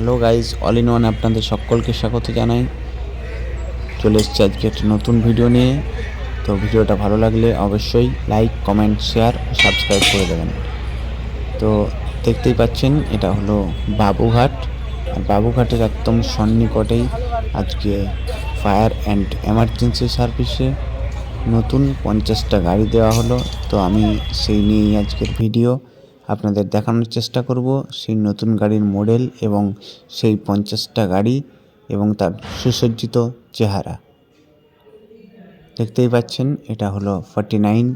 Hello guys all in one আপনাদের সকলকে স্বাগত জানাই। চলে এসেছি আজকে একটা নতুন ভিডিও নিয়ে। তো ভিডিওটা ভালো লাগলে অবশ্যই লাইক, কমেন্ট, শেয়ার সাবস্ক্রাইব করে দেবেন। তো দেখতেই পাচ্ছেন, এটা হলো বাবুঘাট। আর বাবুঘাটের একদম সন্নিকটেই আজকে ফায়ার অ্যান্ড এমার্জেন্সি সার্ভিসে নতুন পঞ্চাশটা গাড়ি দেওয়া হলো। তো আমি সেই নিয়েই আজকের ভিডিও। আপনাদের দেখানোর চেষ্টা করব সেই নতুন গাড়ির মডেল এবং সেই পঞ্চাশটা গাড়ি এবং তার সুসজ্জিত চেহারা। দেখতেই পাচ্ছেন, এটা হলো ফর্টি নাইন,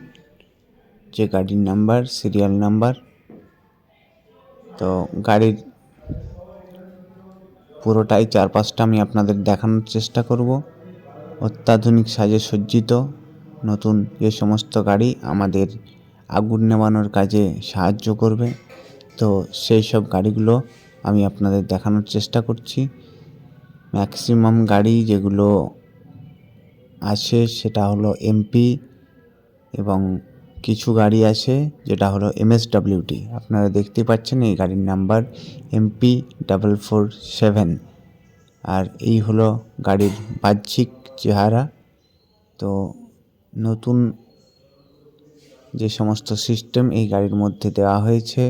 যে গাড়ির নাম্বার, সিরিয়াল নাম্বার। তো গাড়ির পুরোটাই চারপাশটা আমি আপনাদের দেখানোর চেষ্টা করব। অত্যাধুনিক সাজে সজ্জিত নতুন যে সমস্ত গাড়ি আমাদের আগুন নেভানোর কাজে সাহায্য করবে। তো সেই সব গাড়িগুলো আমি আপনাদের দেখানোর চেষ্টা করছি। ম্যাক্সিমাম গাড়ি যেগুলো আছে সেটা হলো এমপি এবং কিছু গাড়ি আছে যেটা হলো এমএসডাব্লিউটি আপনারা দেখতে পাচ্ছেন এই গাড়ির number MP double four seven আর এই হলো গাড়ির বাহ্যিক চেহারা। তো নতুন যে সমস্ত সিস্টেম এই গাড়ির মধ্যে দেওয়া হয়েছে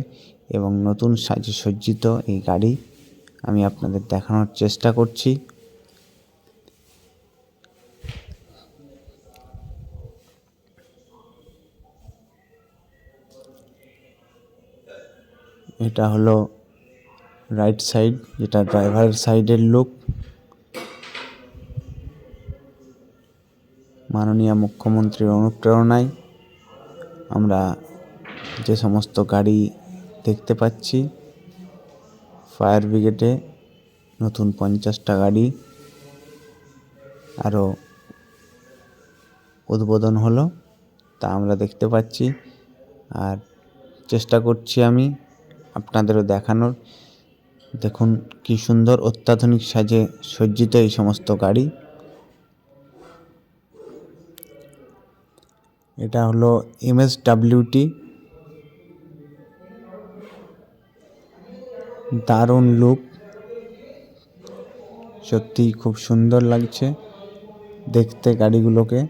এবং নতুন সাজে সজ্জিত এই গাড়ি আমি আপনাদের দেখানোর চেষ্টা করছি। এটা হলো রাইট সাইড যেটা ড্রাইভারের সাইডের লুক মাননীয় মুখ্যমন্ত্রীর অনুপ্রেরণায় আমরা যে সমস্ত গাড়ি দেখতে পাচ্ছি, ফায়ার ব্রিগেডে নতুন পঞ্চাশটা গাড়ি আরও উদ্বোধন হলো, তা আমরা দেখতে পাচ্ছি। আর চেষ্টা করছি আমি আপনাদেরও দেখানোর। দেখুন কি সুন্দর অত্যাধুনিক সাজে সজ্জিত এই সমস্ত গাড়ি। এটা হলো এমএসডাব্লিউটি দারুণ লুক সত্যি খুব সুন্দর লাগছে দেখতে গাড়িগুলোকে।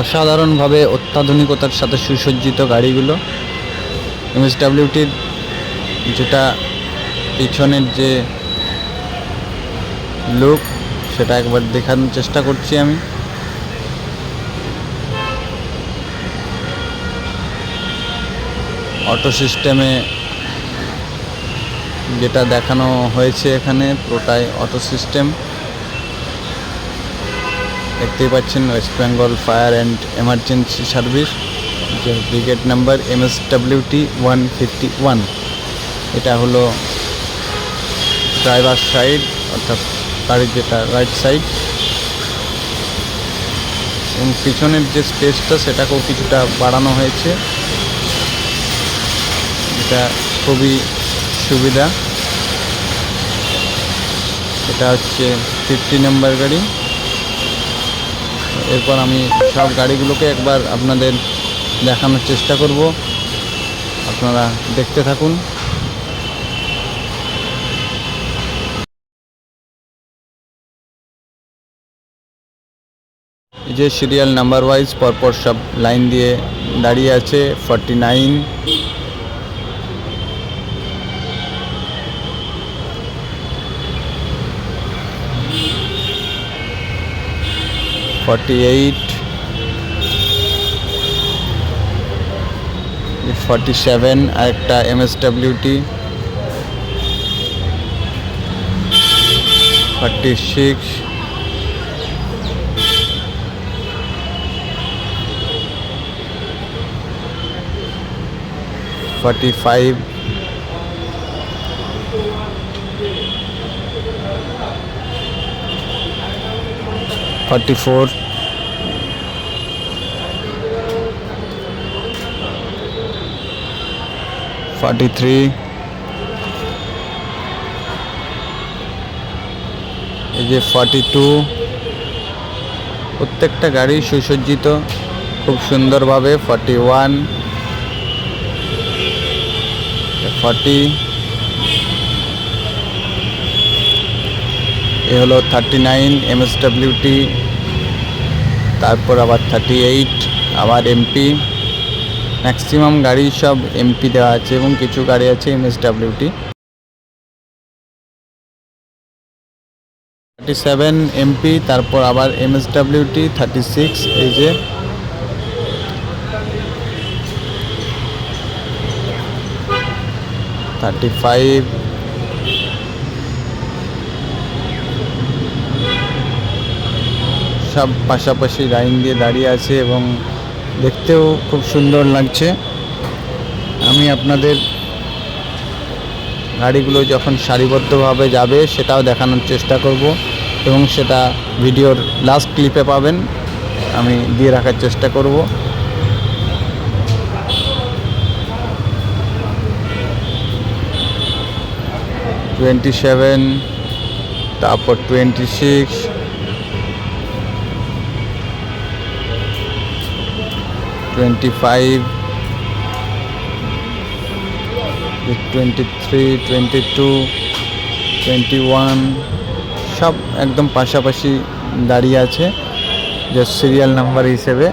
অসাধারণভাবে অত্যাধুনিকতার সাথে সুসজ্জিত গাড়িগুলো। এমএসডাব্লিউটির যেটা পিছনের যে লুক সেটা একবার দেখানোর চেষ্টা করছি আমি। অটো সিস্টেমে যেটা দেখানো হয়েছে এখানে, পুরোটাই অটো সিস্টেম। দেখতেই পাচ্ছেন West Bengal fire and emergency service যে brigade number M S WT one fifty one এটা হলো ড্রাইভার সাইড অর্থাৎ গাড়ির যেটা রাইট সাইড এবং পিছনের যে স্পেসটা সেটাকেও কিছুটা বাড়ানো হয়েছে। এটা খুবই সুবিধা। এটা হচ্ছে ফিফটি নাম্বার গাড়ি। এরপর আমি সব গাড়িগুলোকে একবার আপনাদের দেখানোর চেষ্টা করব। আপনারা দেখতে থাকুন। যে সিরিয়াল নাম্বার ওয়াইজ পরপর সব লাইন দিয়ে দাঁড়িয়ে আছে, forty nine. Forty eight. Forty seven, আর একটা MSWT. Forty six. Forty five forty four forty three এই যে ফর্টি টু প্রত্যেকটা গাড়ি সুসজ্জিত, খুব সুন্দরভাবে ফর্টি ওয়ান ফর্টি এ হলো thirty nine M S W T তারপর আবার থার্টি এইট আবার এমপি ম্যাক্সিমাম গাড়ি সব এমপি দেওয়া আছে এবং কিছু গাড়ি আছে এমএসডাব্লিউটি থার্টি সেভেন এমপি তারপর আবার এমএসডাব্লিউটি থার্টি সিক্স এই যে থার্টি ফাইভ সব পাশাপাশি লাইন দিয়ে দাঁড়িয়ে আছে এবং দেখতেও খুব সুন্দর লাগছে। আমি আপনাদের গাড়িগুলো যখন সারিবদ্ধভাবে যাবে সেটাও দেখানোর চেষ্টা করব এবং সেটা ভিডিওর লাস্ট ক্লিপে পাবেন। আমি দিয়ে রাখার চেষ্টা করব। টোয়েন্টি সেভেন, তারপর twenty six. Twenty five, twenty three, twenty two, twenty one, সব একদম পাশাপাশি দাঁড়িয়ে আছে যে সিরিয়াল নাম্বার হিসেবে।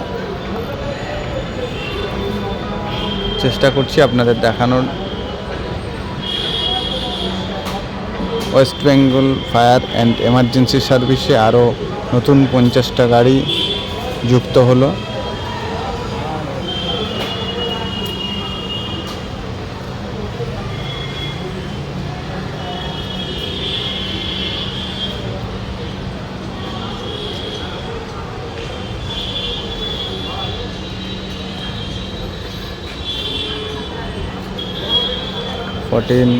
চেষ্টা করছি আপনাদের দেখানোর। West Bengal fire and emergency সার্ভিসে আরও নতুন পঞ্চাশটা গাড়ি যুক্ত হলো। ফোরটিন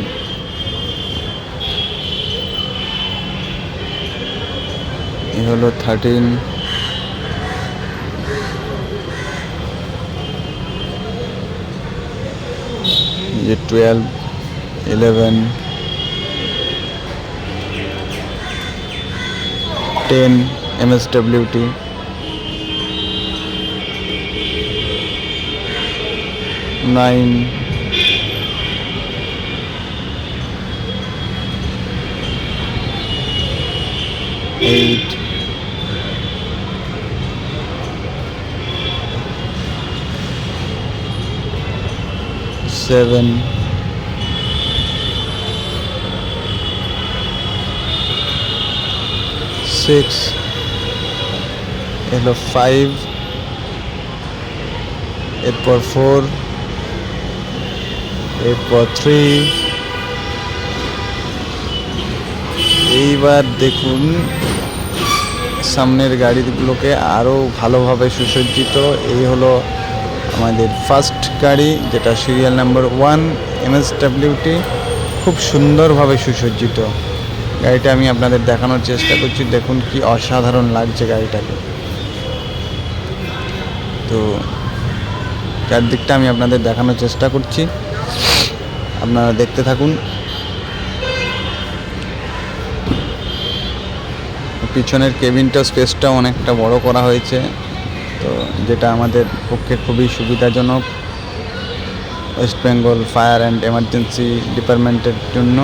এ হলো থার্টিন যে twelve eleven ten MSWT nine eight, seven, six, এলো ফাইভ এরপর ফোর এরপর থ্রি এইবার দেখুন সামনের গাড়িগুলোকে আরও ভালোভাবে সুসজ্জিত। এই হলো আমাদের ফার্স্ট গাড়ি, যেটা সিরিয়াল নাম্বার ওয়ান এমএসডাব্লিউটি খুব সুন্দরভাবে সুসজ্জিত। গাড়িটা আমি আপনাদের দেখানোর চেষ্টা করছি, দেখুন কি অসাধারণ লাগছে গাড়িটাকে। তো চারদিকটা আমি আপনাদের দেখানোর চেষ্টা করছি। আপনারা দেখতে থাকুন। পিছনের কেবিনটা স্পেসটা অনেকটা বড় করা হয়েছে। তো যেটা আমাদের পক্ষে খুবই সুবিধাজনক West Bengal fire and emergency ডিপার্টমেন্টের জন্য।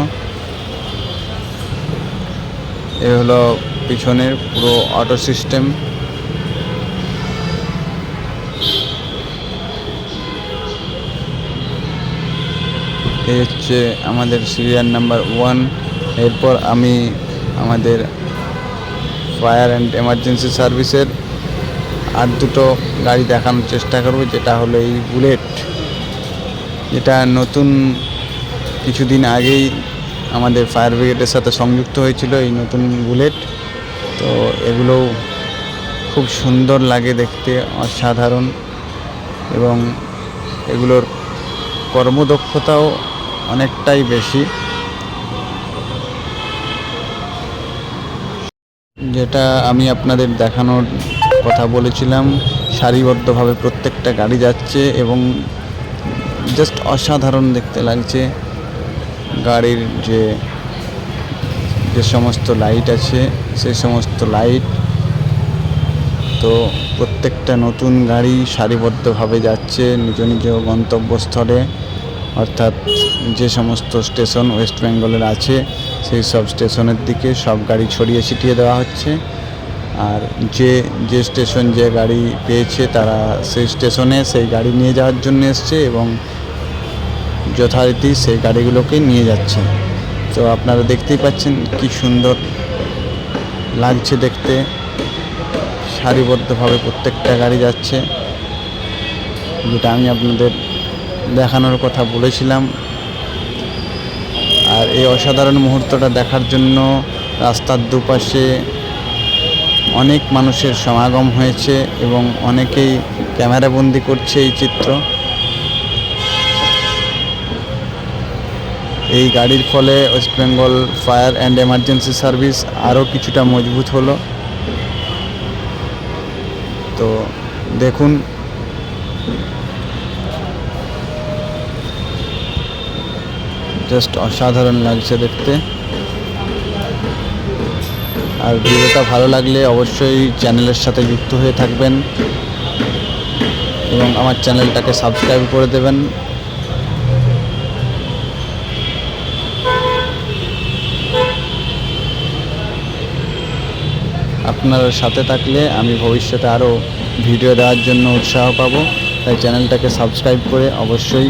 এ হলো পিছনের পুরো অটো সিস্টেম এই হচ্ছে আমাদের সিরিয়াল নাম্বার ওয়ান। এরপর আমি আমাদের ফায়ার অ্যান্ড এমার্জেন্সি সার্ভিসের আর দুটো গাড়ি দেখানোর চেষ্টা করব, যেটা হলো এই বুলেট। যেটা নতুন কিছুদিন আগেই আমাদের ফায়ার ব্রিগেডের সাথে সংযুক্ত হয়েছিল এই নতুন বুলেট। তো এগুলো খুব সুন্দর লাগে দেখতে, অসাধারণ। এবং এগুলোর কর্মদক্ষতাও অনেকটাই বেশি। যেটা আমি আপনাদের দেখানোর কথা বলেছিলাম, সারিবদ্ধভাবে প্রত্যেকটা গাড়ি যাচ্ছে এবং জাস্ট অসাধারণ দেখতে লাগছে। গাড়ির যে যে সমস্ত লাইট আছে সেই সমস্ত লাইট তো প্রত্যেকটা নতুন গাড়ি সারিবদ্ধভাবে যাচ্ছে নিজ নিজ গন্তব্যস্থলে। অর্থাৎ যে সমস্ত স্টেশন ওয়েস্ট বেঙ্গলের আছে, সেই সব স্টেশনের দিকে সব গাড়ি ছড়িয়ে ছিটিয়ে দেওয়া হচ্ছে। আর যে যে স্টেশন যে গাড়ি পেয়েছে তারা সেই স্টেশনে সেই গাড়ি নিয়ে যাওয়ার জন্য এসছে এবং যথারীতি সেই গাড়িগুলোকে নিয়ে যাচ্ছে। তো আপনারা দেখতেই পাচ্ছেন কি সুন্দর লাগছে দেখতে। সারিবদ্ধভাবে প্রত্যেকটা গাড়ি যাচ্ছে। যেটা আমি আপনাদের দেখানোর কথা বলেছিলাম। আর এই অসাধারণ মুহূর্তটা দেখার জন্য রাস্তার দুপাশে অনেক মানুষের সমাগম হয়েছে এবং অনেকেই ক্যামেরাবন্দি করছে এই চিত্র। এই গাড়ির ফলে West Bengal fire and emergency service আরও কিছুটা মজবুত হলো। তো দেখুন, জাস্ট অসাধারণ লাগছে দেখতে। আর ভিডিওটা ভালো লাগলে অবশ্যই চ্যানেলের সাথে যুক্ত হয়ে থাকবেন এবং আমার চ্যানেলটাকে সাবস্ক্রাইব করে দেবেন। আপনার সাথে থাকলে আমি ভবিষ্যতে আরও ভিডিও দেওয়ার জন্য উৎসাহ পাবো। তাই চ্যানেলটাকে সাবস্ক্রাইব করে অবশ্যই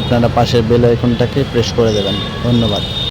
আপনারা পাশের বেল আইকনটাকে প্রেস করে দেবেন। ধন্যবাদ।